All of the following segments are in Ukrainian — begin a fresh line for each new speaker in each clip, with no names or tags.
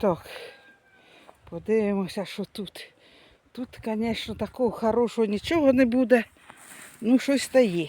Так, подивимося, що тут. Тут, звісно, такого хорошого нічого не буде. Ну, щось та є.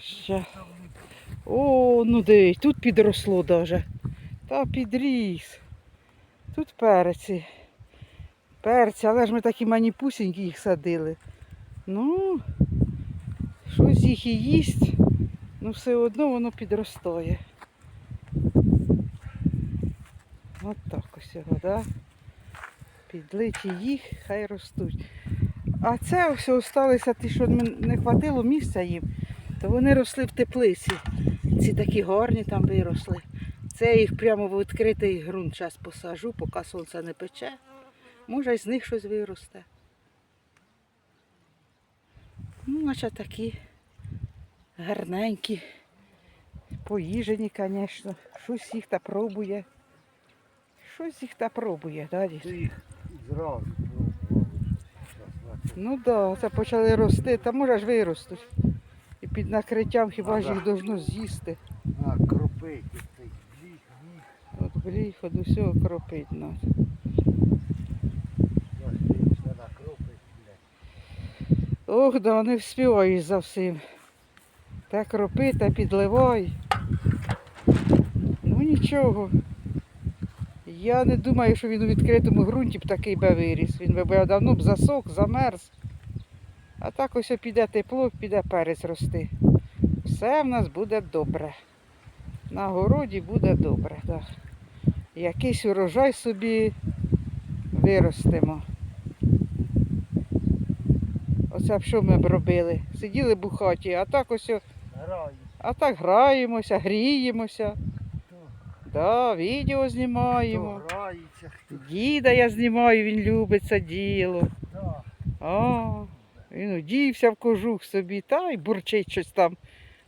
Ще. О, ну дивись, тут підросло даже. Та підріс. Тут перці. Перці, але ж ми такі маніпусінькі їх садили. Ну, щось їх і їсть, ну все одно воно підростає. От так ось його, да? Підлиті їх, хай ростуть. А це ось залишилися ті, що не хватило місця їм, то вони росли в теплиці. Ці такі гарні там виросли. Це їх прямо в відкритий ґрунт зараз посажу, поки сонце не пече. Може, з них щось виросте. Ну, наче такі гарненькі, поїжені, звісно. Щось їх та пробує. Щось їх та пробує, да, дід?
Ти їх зразу
Ну так, да, це почали рости, та може ж виростуть. І під накриттям хіба ж їх должно з'їсти.
А, кропить, цей бліг, бліг.
От бліх, от усього кропить нас.
Кропить, блядь.
Ох, да, не вспіваєш за всім. Та кропи, та підливай. Ну нічого. Я не думаю, що він у відкритому ґрунті б такий би виріс. Він би давно б засох, замерз. А так ось піде тепло, піде перець рости. Все в нас буде добре. На городі буде добре. Так. Якийсь урожай собі виростимо. Оце б що ми б робили? Сиділи б у хаті, а так ось, а так граємося, гріємося. Да, відео
Хто
знімаємо.
грається, хто.
Діда я знімаю, він любить це діло.
Да.
А, він одівся в кожух собі, та й бурчить щось там.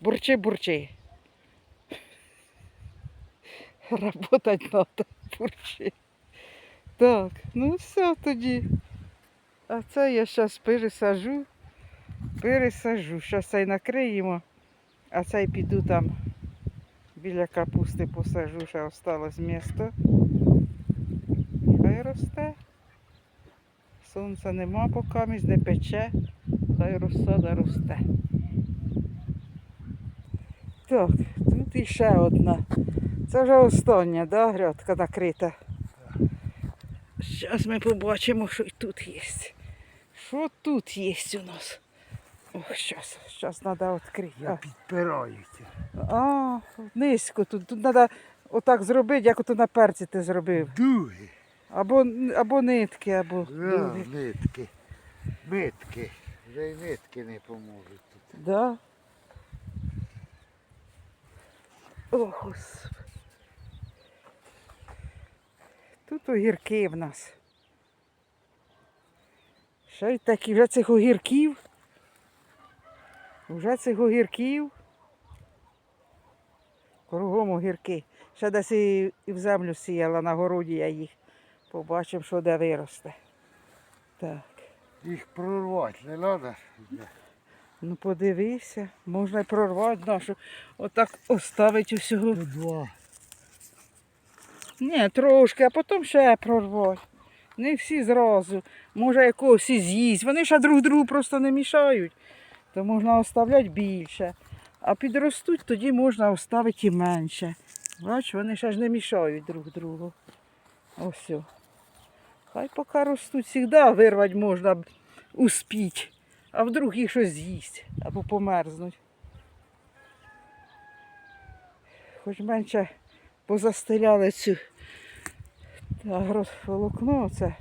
Бурчи, бурчи. Работать треба, бурчи. Так, ну все тоді. А це я зараз пересажу. Пересажу. Зараз цей накриємо, а цей піду там біля капусти посажу, ще осталось місто. Хай росте. Сонця нема поки місь не пече, хай розсада росте. Так, тут іще одна. Це вже остання, да, грядка накрита. Зараз ми побачимо, що і тут є. Що тут є у нас? Ох, зараз, зараз треба відкрити.
Я підпираю це.
А, низько тут. Тут треба отак зробити, як ото на перці ти зробив.
Дуги.
Або, або нитки, або
Да,
дуги.
нитки. Нитки. Вже й нитки не поможуть тут.
Да. О, Господи. Тут огірки в нас. Ще й такі, вже цих огірків. Вже цих огірків. Кругом огірки. Ще десь і, в землю сіяла на городі я їх. Побачимо, що де виросте. Так.
Їх прорвати не треба.
Ну подивися, можна й прорвати нашу. Отак оставити усього.
По два.
Ні, трошки, а потім ще прорвати. Не всі зразу. Може якогось і з'їсть. Вони ще друг другу просто не мішають. То можна оставляти більше. А підростуть, тоді можна оставити і менше. Бач, вони ще ж не мішають друг другу. Ось. Хай поки ростуть, завжди вирвати можна б успіть. А вдруг їх щось з'їсть або померзнуть. Хоч менше позастеляли цю агроволокно це.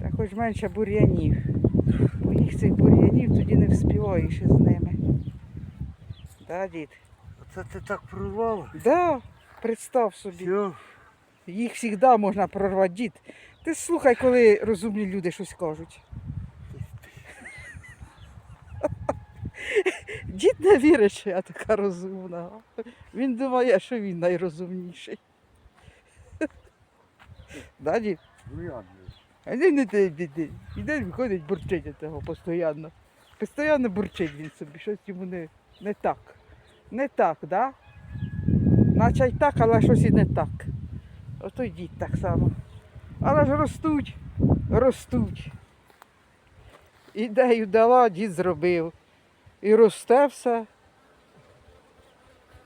Та хоч менше бур'янів. Бо їх цих бур'янів тоді не вспіваєш із ними. Да, дід?
Оце ти так прорвав?
Да, представ собі.
Все.
Їх завжди можна прорвати, дід. Ти слухай, коли розумні люди щось кажуть. Дід не вірить, що я така розумна. Він думає, що він найрозумніший. Да, дід?
Ну?
А не не те, де, де. Іде виходить бурчить того постійно. Постійно бурчить він собі, щось йому не, не так. Не так, да? Наче й так, але щось і не так. Ото й дід так само. Але ж ростуть, ростуть. Ідею дала, дід зробив. І росте все.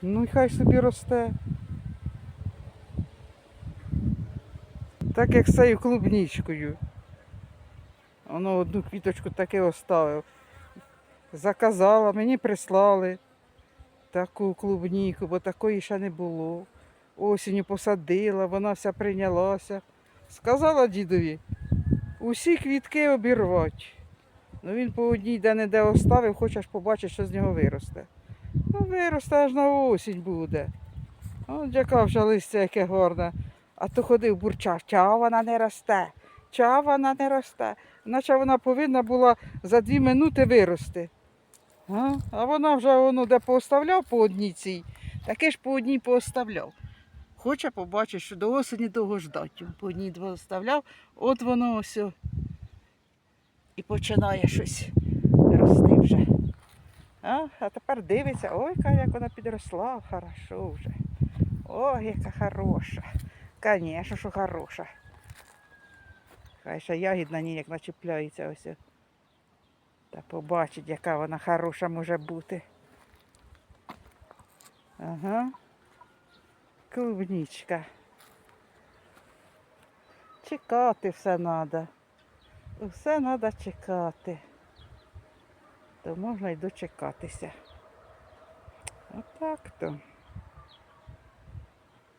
Ну і хай собі росте. Так як з цією клубнічкою. Воно одну квіточку таки оставив. Заказала, мені прислали таку клубніку, бо такої ще не було. Осінню посадила, вона вся прийнялася. Сказала дідові, усі квітки обірвати. Ну він по одній де-не-де оставив, хочеш побачити, що з нього виросте. Ну, виросте аж на осінь буде. От яка вже листя, яке гарне. А то ходив бурчав, чого вона не росте, чого вона не росте. Наче вона повинна була за дві минути вирости. А, вона вже воно де пооставляв по одній цій, таке ж по одній пооставляв. Хоче побачити, що до осені довго ждать. По одній оставляв, от воно ось і починає щось рости вже. А, а тепер дивиться, ой, як вона підросла, хорошо вже. Ой, яка хороша. Звісно, що хороша. Хай ще ягід на ній як начіпляється ось. Та побачить, яка вона хороша може бути. Ага. Клубничка. Чекати все треба. Все треба чекати. То можна й дочекатися. Отак то.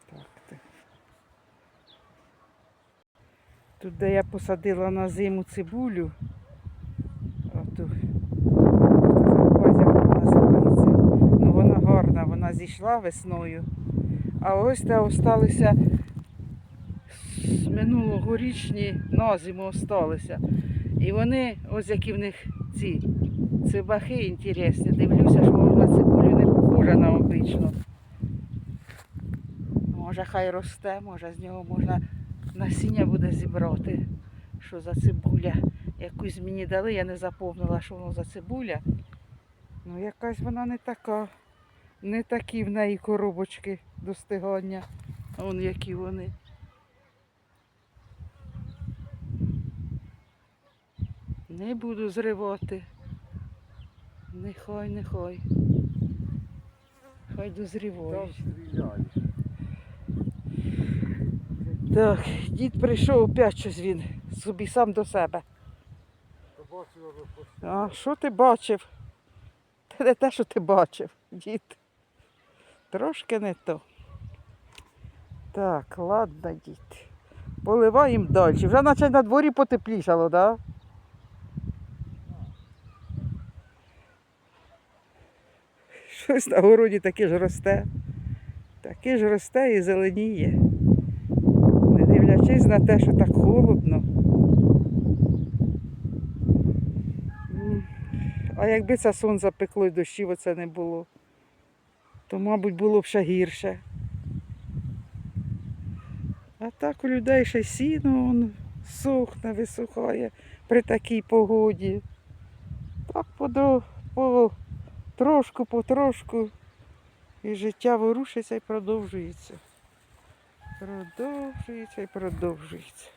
Так то. Тут, де я посадила на зиму цибулю, оту, забуваю, як вона називається. Ну вона гарна, вона зійшла весною. А ось де осталися з минулогорічні на зиму осталися. І вони, ось які в них ці цибахи інтересні. Дивлюся, що на цибулю не похожа на обичну. Може хай росте, може з нього можна насіння буде зібрати. Що за цибуля? Якусь мені дали, я не заповнила, що воно за цибуля. Ну якась вона не така. Не такі в неї коробочки достигання. Вон які вони. Не буду зривати. Нехай, нехай. Хай дозрівають. Так, дід прийшов опять щось він собі сам до себе. А що ти бачив? Та не те, що ти бачив, дід. Трошки не то. Так, ладно, дід. Поливаємо далі. Вже наче на дворі потеплішало, так? Да? Щось на городі таке ж росте. Таке ж росте і зеленіє. Не дивлячись на те, що так холодно. А якби це сонце пекло і дощів оце не було, то, мабуть, було б ще гірше. А так у людей ще сіно он, сохне, висухає при такій погоді. Так подо, по трошку, потрошку. І життя ворушиться і продовжується. Продовжується і продовжується.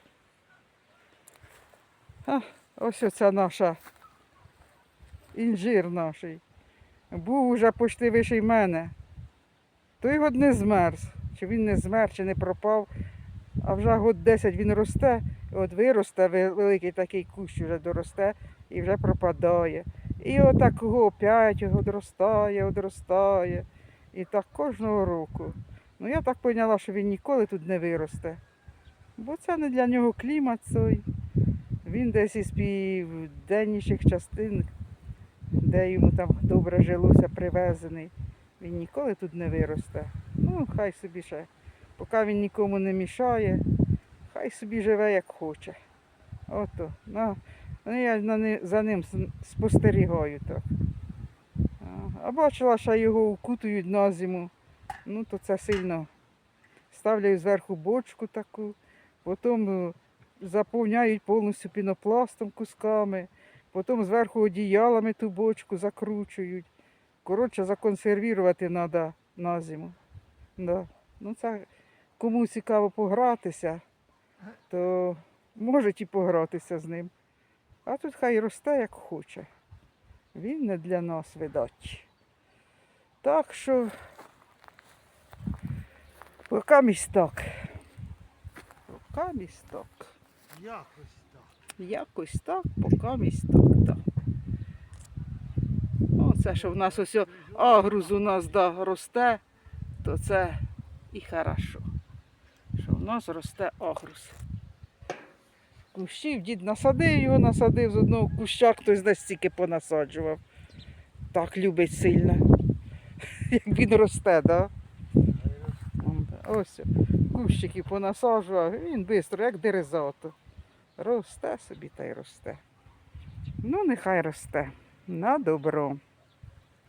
А, ось оця наша інжир наш. Був уже почти вищий мене. Той год не змерз. Чи він не змерз, чи не пропав. А вже год 10 він росте, от виросте, великий такий кущ вже доросте і вже пропадає. І отак його опять одростає, одростає. І так кожного року. Ну я так поняла, що він ніколи тут не виросте. Бо це не для нього клімат цей. Він десь із південніших частин, де йому там добре жилося, привезений. Він ніколи тут не виросте. Ну, хай собі ще. Поки він нікому не мішає, хай собі живе як хоче. Ото. Ну, ну, я за ним спостерігаю так. А, бачила, що його укутують на зиму. Ну, то це сильно. Ставлять зверху бочку таку, потім е, заповняють повністю пінопластом кусками, потім зверху одіялами ту бочку закручують. Коротше, законсервувати треба на зиму. Да. Ну, це кому цікаво погратися, то можуть і погратися з ним. А тут хай росте як хоче. Він не для нас видать. Так що поки місток. Поки місток.
Якось так.
Якось так, поки місток, так. Оце, що в нас ось агрус у нас да, росте, то це і хорошо. Що в нас росте агрус. Кущів дід насадив його, насадив з одного куща, хтось десь стільки понасаджував. Так любить сильно. Як він росте? Да? Ось кущики понасаджував, він швидко, як дерезато. Росте собі та й росте. Ну, нехай росте. На добро.